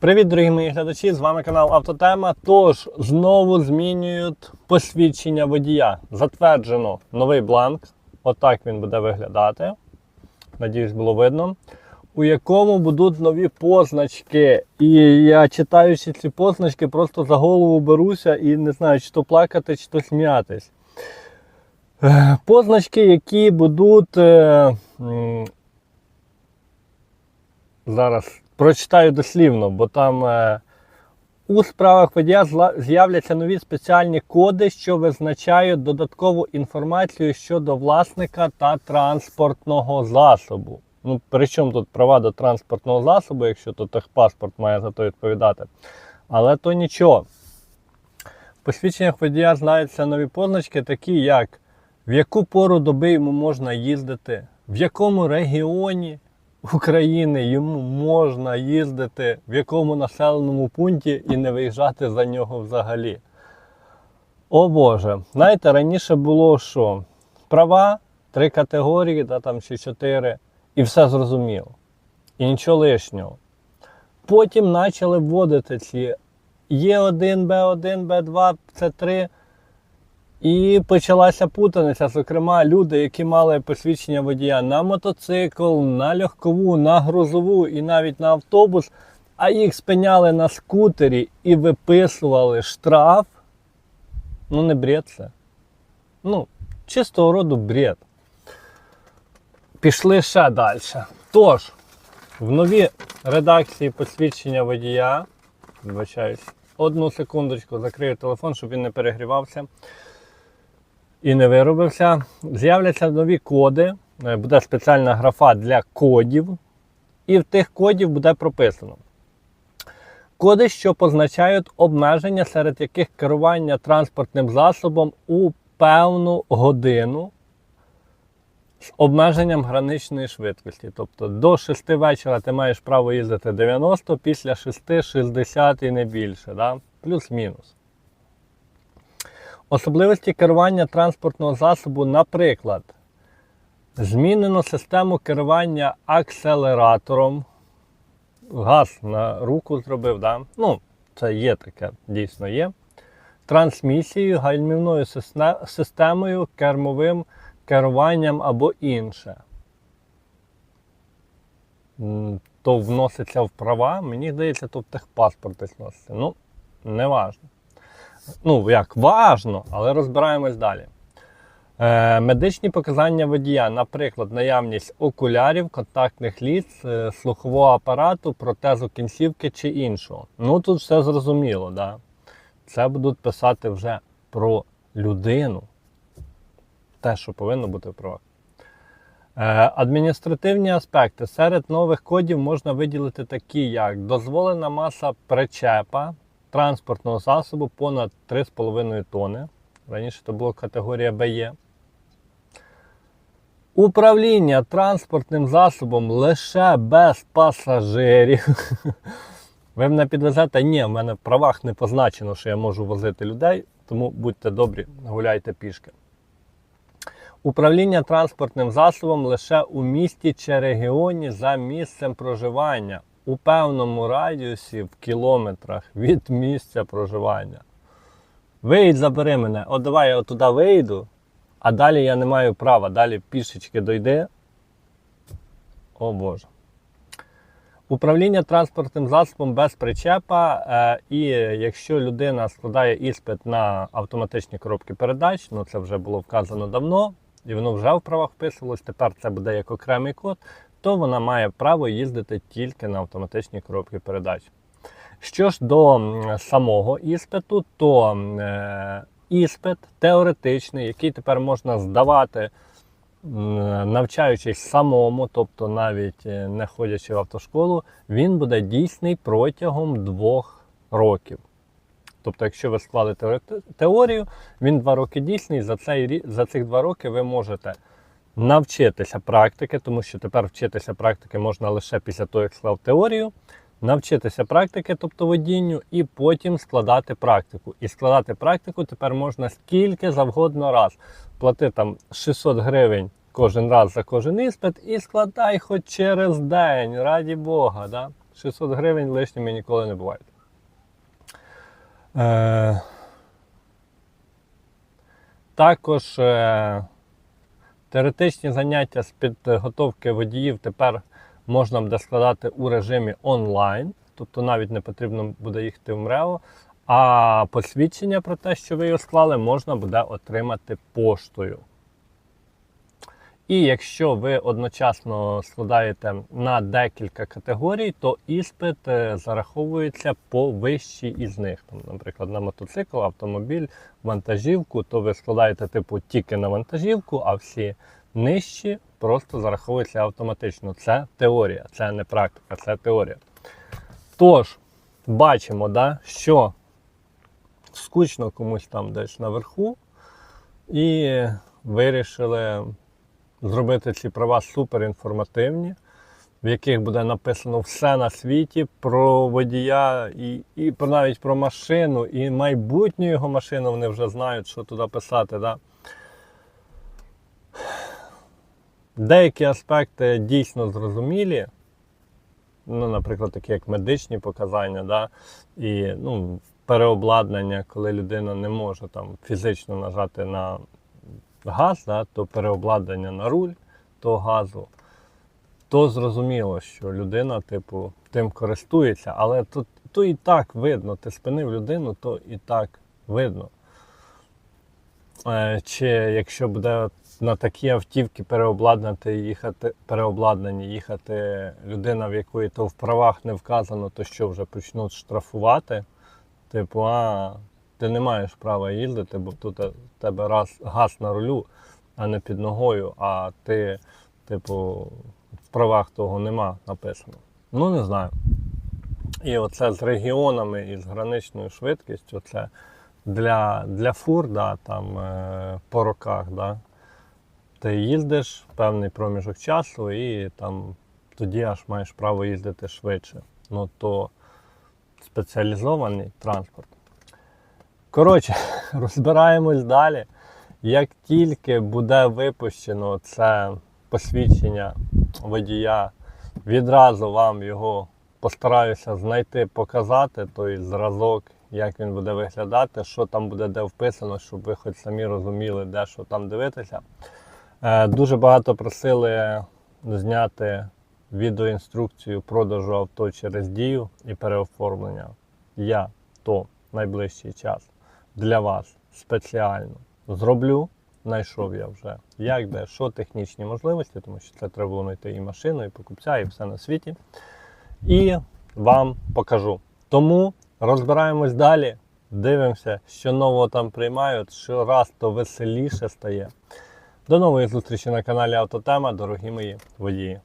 Привіт, дорогі мої глядачі! З вами канал Автотема. Тож знову змінюють посвідчення водія. Затверджено новий бланк. Отак він буде виглядати. Надіюсь, було видно. У якому будуть нові позначки. І я читаючи ці позначки, просто за голову беруся і не знаю, чи то плакати, чи то сміятись. Е, Позначки, які будуть. е, Зараз прочитаю дослівно, бо там е, у справах водія з'являться нові спеціальні коди, що визначають додаткову інформацію щодо власника та транспортного засобу. Ну, при тут права до транспортного засобу, якщо то техпаспорт має за то відповідати. Але то нічого. В посвідченнях водія знаються нові позначки, такі як в яку пору доби йому можна їздити, в якому регіоні України йому можна їздити, в якому населеному пункті і не виїжджати за нього взагалі. О Боже, знаєте, раніше було що? Права, три категорії, да, там чи чотири, і все зрозуміло. І нічого лишнього. Потім почали вводити ці Є1, Б1, Б2, С3. І почалася путаниця. Зокрема, люди, які мали посвідчення водія на мотоцикл, на легкову, на грузову і навіть на автобус, а їх спиняли на скутері і виписували штраф. Ну, не бред це. Ну, чистого роду бред. Пішли ще далі. Тож, в новій редакції посвідчення водія. Вибачаюсь. Одну секундочку, закрию телефон, щоб він не перегрівався і не виробився. З'являться нові коди. Е, Буде спеціальна графа для кодів. І в тих кодів буде прописано. Коди, що позначають обмеження, серед яких керування транспортним засобом у певну годину з обмеженням граничної швидкості. Тобто до 6 вечора ти маєш право їздити 90, після 6 60 і не більше. Да? Плюс-мінус. Особливості керування транспортного засобу, наприклад, змінено систему керування акселератором. Газ на руку зробив, да? ну, це є таке, дійсно є. Трансмісією, гальмівною системою, кермовим керуванням або інше. То вноситься в права, мені здається, то в техпаспорт вноситься. Ну, не важно. Ну, як важно, але розбираємось далі. Е, медичні показання водія, наприклад, наявність окулярів, контактних ліс, е, слухового апарату, протезу кінцівки чи іншого. Ну тут все зрозуміло, да? це будуть писати вже про людину. Те, що повинно бути правах. Е, адміністративні аспекти. Серед нових кодів можна виділити такі, як дозволена маса причепа транспортного засобу понад 3,5 тони. Раніше це була категорія БЕ. Управління транспортним засобом лише без пасажирів. Ви мене підвезете? Ні, в мене в правах не позначено, що я можу возити людей, тому будьте добрі, гуляйте пішки. Управління транспортним засобом лише у місті чи регіоні за місцем проживання у певному радіусі в кілометрах від місця проживання. Виїдь, забери мене. От давай я туди вийду, а далі я не маю права. Далі пішечки дойди. О Боже. Управління транспортним засобом без причепа. Е, і якщо людина складає іспит на автоматичні коробки передач, ну це вже було вказано давно, і воно вже в правах вписувалось, тепер це буде як окремий код, то вона має право їздити тільки на автоматичні коробки передач. Що ж до самого іспиту, то е, іспит теоретичний, який тепер можна здавати, навчаючись самому, тобто навіть е, не ходячи в автошколу, він буде дійсний протягом двох років. Тобто, якщо ви склали теорію, він два роки дійсний. За, цей, за цих два роки ви можете навчитися практики, тому що тепер вчитися практики можна лише після того, як склав теорію, навчитися практики, тобто водінню, і потім складати практику. І складати практику тепер можна скільки завгодно раз. Плати там 600 гривень кожен раз за кожен іспит і складай хоч через день, раді Бога. Да? 600 гривень лишніми ніколи не бувають. Е, також е, теоретичні заняття з підготовки водіїв тепер можна буде складати у режимі онлайн, тобто навіть не потрібно буде їхати в МРЕО. А посвідчення про те, що ви його склали, можна буде отримати поштою. І якщо ви одночасно складаєте на декілька категорій, то іспит е, зараховується по вищій із них. Наприклад, на мотоцикл, автомобіль, вантажівку, то ви складаєте типу тільки на вантажівку, а всі нижчі просто зараховуються автоматично. Це теорія, це не практика, це теорія. Тож, бачимо, да, що скучно комусь там десь наверху, і вирішили зробити ці права супер інформативні, в яких буде написано все на світі про водія, і, і про- навіть про машину, і майбутню його машину вони вже знають, що туди писати. Да? Деякі аспекти дійсно зрозумілі. Ну, наприклад, такі як медичні показання, да? і ну, переобладнання, коли людина не може там фізично нажати на газ, да, то переобладнання на руль того газу, то зрозуміло, що людина, типу, тим користується, але то, то і так видно. Ти спинив людину, то і так видно. Е, Чи якщо буде на такі автівки переобладнати їхати, переобладнані їхати людина, в якої то в правах не вказано, то що вже почнуть штрафувати. Типу, а ти не маєш права їздити, бо тут у тебе раз газ на рулю, а не під ногою, а ти, типу, в правах того нема написано. Ну, не знаю. І оце з регіонами і з граничною швидкістю, це для, для фур, да, там, е, по роках, да, ти їздиш певний проміжок часу і там тоді аж маєш право їздити швидше. Ну то спеціалізований транспорт. Коротше, розбираємось далі. Як тільки буде випущено це посвідчення водія, відразу вам його постараюся знайти, показати той зразок, як він буде виглядати, що там буде де вписано, щоб ви хоч самі розуміли, де що там дивитися. Е, Дуже багато просили зняти відеоінструкцію продажу авто через дію і переоформлення. Я то найближчий час для вас спеціально зроблю. Знайшов я вже як де, що технічні можливості, тому що це треба знайти і машину, і покупця, і все на світі. І вам покажу. Тому розбираємось далі, дивимося, що нового там приймають, що раз то веселіше стає. До нової зустрічі на каналі Автотема, дорогі мої водії.